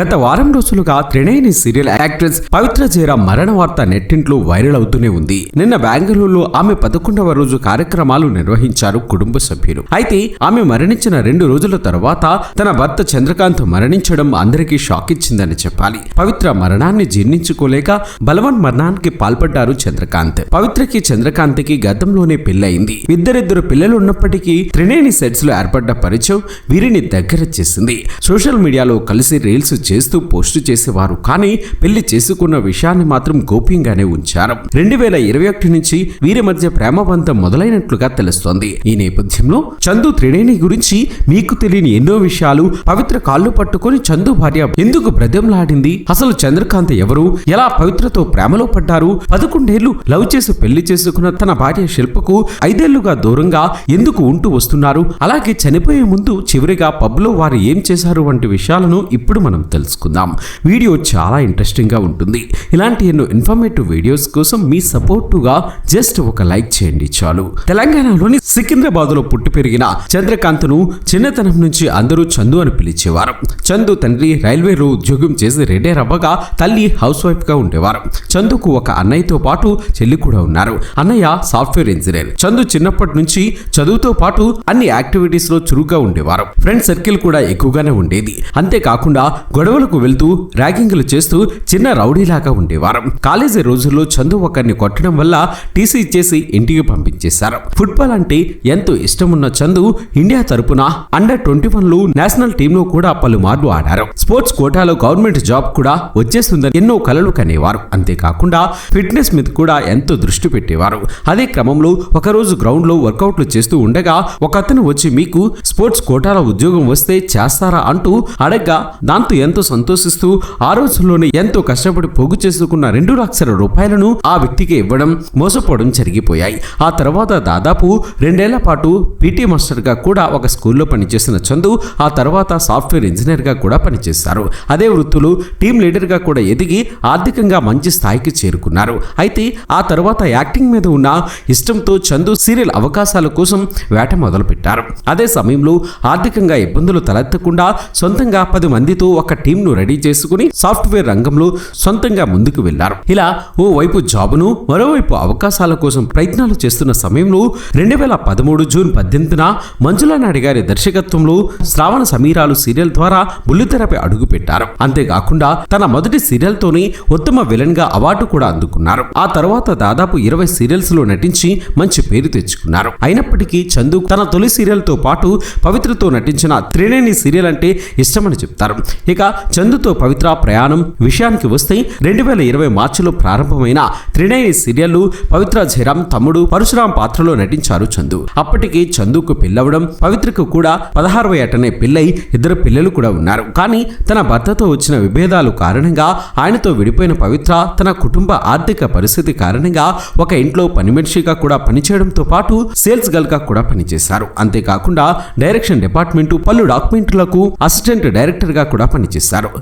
గత వారం రోజులుగా త్రినేని సీరియల్ యాక్ట్రెస్ పవిత్ర జయరాం మరణ వార్త నెట్టింట్లో వైరల్ అవుతూనే ఉంది. నిన్న బెంగళూరులో ఆమె పదకొండవ రోజు కార్యక్రమాలు నిర్వహించారు కుటుంబ సభ్యులు. అయితే ఆమె మరణించిన రెండు రోజుల తర్వాత తన భర్త చంద్రకాంత్ మరణించడం అందరికీ షాక్ ఇచ్చిందని చెప్పాలి. పవిత్ర మరణాన్ని జీర్ణించుకోలేక బలవన్ మరణానికి పాల్పడ్డారు చంద్రకాంత్. పవిత్రకి చంద్రకాంత్కి గతంలోనే పెళ్ళయింది. ఇద్దరిద్దరు పిల్లలు ఉన్నప్పటికీ త్రినేని సెట్స్లో ఏర్పడ్డ పరిచయం వీరిని దగ్గర చేసింది. సోషల్ మీడియాలో కలిసి రీల్స్ చేస్తూ పోస్టు చేసేవారు. కానీ పెళ్ళి చేసుకున్న విషయాన్ని మాత్రం గోప్యంగానే ఉంచారు. రెండు వేల ఇరవై ఒకటి నుంచి వీరి మధ్య ప్రేమబంధం మొదలైనట్లుగా తెలుస్తోంది. ఈ నేపథ్యంలో చందు త్రినేని గురించి మీకు తెలియని ఎన్నో విషయాలు పవిత్ర కాళ్ళు పట్టుకొని చందు భార్య ఎందుకు బ్రతంలాడింది అసలు చంద్రకాంత్ ఎవరు? ఎలా పవిత్రతో ప్రేమలో పడ్డారు? పదకొండేళ్ళు లవ్ చేసి పెళ్ళి చేసుకున్న తన భార్య శిల్పకు ఐదేళ్ళుగా దూరంగా ఎందుకు ఉంటూ వస్తున్నారు? అలాగే చనిపోయే ముందు చివరిగా పబ్లో వారు ఏం చేశారు వంటి విషయాలను ఇప్పుడు మనం తెలుసుకుందాం. వీడియో చాలా ఇంట్రెస్టింగ్గా ఉంటుంది. ఇలాంటి ఎన్నో ఇన్ఫర్మేటివ్ వీడియోస్ కోసం మీ సపోర్టుగా జస్ట్ ఒక లైక్ చేయండి చాలు. తెలంగాణలోని సికింద్రాబాద్లో పుట్టి పెరిగిన చంద్రకాంత్ను చిన్నతనం నుంచి అందరూ చందు అని పిలిచేవారు. చందు తండ్రి రైల్వేలో ఉద్యోగం చేసి రిటైర్ అవ్వగా తల్లి హౌస్ వైఫ్గా ఉండేవారు. చందుకు ఒక అన్నయ్యతో పాటు చెల్లి కూడా ఉన్నారు. అన్నయ్య సాఫ్ట్వేర్ ఇంజనీర్. చందు చిన్నప్పటి నుంచి చదువుతో పాటు అన్ని యాక్టివిటీస్లో చురుగ్గా ఉండేవారు. ఫ్రెండ్ సర్కిల్ కూడా ఎక్కువగానే ఉండేది. అంతేకాకుండా గొడవలకు వెళ్తూ ర్యాగింగ్లు చేస్తూ చిన్న రౌడీలాగా ఉండేవారు. కాలేజీ రోజుల్లో చందు ఒకరిని కొట్టడం వల్ల టీసీ ఇచ్చేసి ఇంటికి పంపించేశారు. ఫుట్బాల్ అంటే ఎంతో ఇష్టమున్న చందు ఇండియా తరపున అండర్ ట్వంటీ వన్లో నేషనల్ టీమ్లో కూడా పలుమార్లు ఆడారు. స్పోర్ట్స్ కోటాలో గవర్నమెంట్ జాబ్ కూడా వచ్చేస్తుందని ఎన్నో కలలు కనేవారు. అంతేకాకుండా ఫిట్నెస్ మీద కూడా ఎంతో దృష్టి పెట్టేవారు. అదే క్రమంలో ఒకరోజు గ్రౌండ్లో వర్కౌట్లు చేస్తూ ఉండగా ఒక అతను వచ్చి మీకు స్పోర్ట్స్ కోటాలో ఉద్యోగం వస్తే చేస్తారా? అంటూ అడగ్గా దాంతో ఎంత ఎంతో సంతోషిస్తూ ఆ రోజుల్లోనే ఎంతో కష్టపడి పోగు చేసుకున్న రెండు లక్షల రూపాయలను ఆ వ్యక్తికి ఇవ్వడం మోసపోవడం జరిగిపోయాయి. ఆ తర్వాత దాదాపు రెండేళ్ళ పాటు పీటీ మాస్టర్గా కూడా ఒక స్కూల్లో పనిచేసిన చందు ఆ తర్వాత సాఫ్ట్వేర్ ఇంజనీర్గా కూడా పనిచేశారు. అదే వృత్తులు టీం లీడర్గా కూడా ఎదిగి ఆర్థికంగా మంచి స్థాయికి చేరుకున్నారు. అయితే ఆ తర్వాత యాక్టింగ్ మీద ఉన్న ఇష్టంతో చందు సీరియల్ అవకాశాల కోసం వేట మొదలుపెట్టారు. అదే సమయంలో ఆర్థికంగా ఇబ్బందులు తలెత్తకుండా సొంతంగా పది మందితో ఒక టీంను రెడీ చేసుకుని సాఫ్ట్వేర్ రంగంలో సొంతంగా ముందుకు వెళ్ళారు. ఇలా ఓ వైపు జాబును మరోవైపు అవకాశాల కోసం ప్రయత్నాలు చేస్తున్న సమయంలో రెండు వేల పదమూడు జూన్ పద్దెనిమిదిన మంజులా నాయుడు గారి దర్శకత్వంలో శ్రావణ సమీరాలు సీరియల్ ద్వారా బుల్లితెరపై అడుగుపెట్టారు. అంతేకాకుండా తన మొదటి సీరియల్ తోనే ఉత్తమ విలన్గా అవార్డు కూడా అందుకున్నారు. ఆ తర్వాత దాదాపు ఇరవై సీరియల్స్లో నటించి మంచి పేరు తెచ్చుకున్నారు. అయినప్పటికీ చందు తన తొలి సీరియల్తో పాటు పవిత్రతో నటించిన త్రినేని సీరియల్ అంటే ఇష్టమని చెప్తారు. ఇక చందుతో పవిత్ర ప్రయాణం విషయానికి వస్తే రెండు వేల ఇరవై మార్చిలో ప్రారంభమైన త్రినేని సీరియల్ పవిత్ర జయరాం తమ్ముడు పరశురాం పాత్రలో నటించారు చందు. అప్పటికి చందుకు పెళ్ళవడం పవిత్రకు కూడా పదహారవ ఏటనే పెళ్ళై ఇద్దరు పిల్లలు కూడా ఉన్నారు. కానీ తన భర్తతో వచ్చిన విభేదాలు కారణంగా ఆయనతో విడిపోయిన పవిత్ర తన కుటుంబ ఆర్థిక పరిస్థితి కారణంగా ఒక ఇంట్లో పని మనిషిగా కూడా పనిచేయడంతో పాటు సేల్స్ గర్ల్గా కూడా పనిచేశారు. అంతేకాకుండా డైరెక్షన్ డిపార్ట్మెంట్ పలు డాక్యుమెంట్లకు అసిస్టెంట్ డైరెక్టర్గా కూడా పనిచేశారు.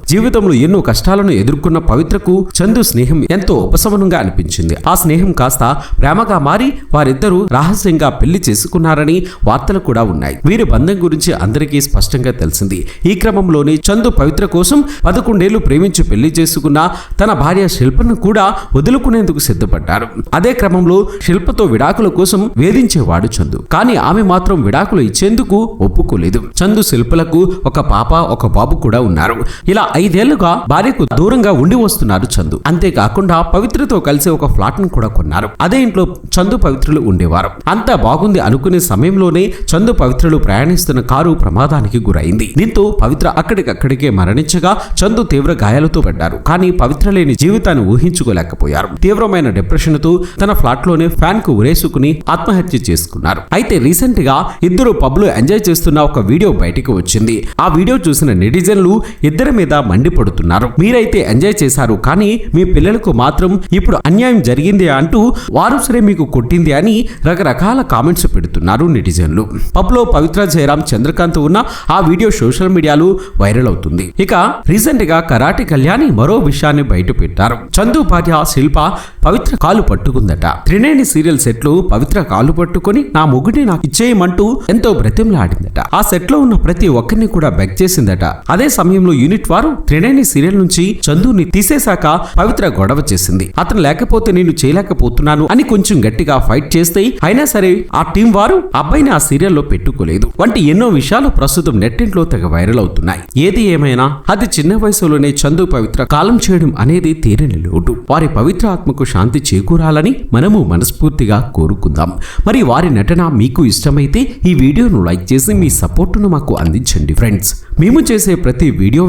జీవితంలో ఎన్నో కష్టాలను ఎదుర్కొన్న పవిత్రకు చందు స్నేహం ఎంతో ఉపశమనంగా అనిపించింది. ఆ స్నేహం కాస్త ప్రేమగా మారి వారిద్దరూ రహస్యంగా పెళ్ళి చేసుకున్నారని వార్తలు కూడా ఉన్నాయి. వీరి బంధం గురించి అందరికీ స్పష్టంగా తెలిసింది. ఈ క్రమంలోనే చందు పవిత్ర కోసం పదకొండేళ్ళు ప్రేమించి పెళ్ళి చేసుకున్న తన భార్య శిల్పను కూడా వదులుకునేందుకు సిద్ధపడ్డారు. అదే క్రమంలో శిల్పతో విడాకుల కోసం వేధించేవాడు చందు. కానీ ఆమె మాత్రం విడాకులు ఇచ్చేందుకు ఒప్పుకోలేదు. చందు శిల్పలకు ఒక పాప ఒక బాబు కూడా ఉన్నారు. ఇలా ఐదేళ్ళుగా భార్యకు దూరంగా ఉండి వస్తున్నారు చందు. అంతేకాకుండా పవిత్రతో కలిసి ఒక ఫ్లాట్ను కూడా కొన్నారు. అదే ఇంట్లో చందు పవిత్రులు ఉండేవారు. అంతా బాగుంది అనుకునే సమయంలోనే చందు పవిత్రులు ప్రయాణిస్తున్న కారు ప్రమాదానికి గురైంది. దీంతో పవిత్ర అక్కడికక్కడికే మరణించగా చందు తీవ్ర గాయాలతో పడ్డారు. కానీ పవిత్ర లేని జీవితాన్ని ఊహించుకోలేకపోయారు. తీవ్రమైన డిప్రెషన్తో తన ఫ్లాట్లోనే ఫ్యాన్కు ఉరేసుకుని ఆత్మహత్య చేసుకున్నారు. అయితే రీసెంట్గా ఇద్దరు పబ్లు ఎంజాయ్ చేస్తున్న ఒక వీడియో బయటికి వచ్చింది. ఆ వీడియో చూసిన నెటిజన్లు ఇద్దరి మీద మండిపడుతున్నారు. మీరైతే ఎంజాయ్ చేశారు కానీ మీ పిల్లలకు మాత్రం ఇప్పుడు అన్యాయం జరిగింది అంటూ వారు సరే మీకు కొట్టింది అని రకరకాల కామెంట్స్ పెడుతున్నారు నెటిజన్లు. పబ్లో పవిత్ర జయరాం చంద్రకాంత్ ఉన్న ఆ వీడియో సోషల్ మీడియాలో వైరల్ అవుతుంది. ఇక రీసెంట్గా కరాటి కళ్యాణి మరో విషయాన్ని బయట పెట్టారు చందు భార్య శిల్ప పవిత్ర కాలు పట్టుకుందట. త్రినేని సీరియల్ సెట్లో పవిత్ర కాలు పట్టుకొని నా మొగుడిని నాకు ఇచ్చేయమంటూ ఎంతో బ్రతిమలాడిందట. ఆ సెట్లో ఉన్న ప్రతి ఒక్కరిని కూడా బెగ్ చేసిందట. అదే సమయంలో యూనిట్ వారు త్రినేని సీరియల్ నుంచి చందుని తీసేశాక పవిత్ర గొడవ చేసింది. అతను లేకపోతే నేను చేయలేకపోతున్నాను అని కొంచెం గట్టిగా ఫైట్ చేస్తే అయినా సరే ఆ టీం వారు అబ్బాయిని ఆ సీరియల్లో పెట్టుకోలేదు. వంటి ఎన్నో విషయాలు ప్రస్తుతం నెట్టింట్లో తెగ వైరల్ అవుతున్నాయి. ఏది ఏమైనా అది చిన్న వయసులోనే చందు పవిత్ర కాలం చేయడం అనేది తీరని లోటు. వారి పవిత్ర ఆత్మకు శాంతి చేకూరాలని మనము మనస్ఫూర్తిగా కోరుకుందాం. మరి వారి నటన మీకు ఇష్టమైతే ఈ వీడియోను లైక్ చేసి మీ సపోర్టును మాకు అందించండి ఫ్రెండ్స్. మేము చేసే ప్రతి వీడియో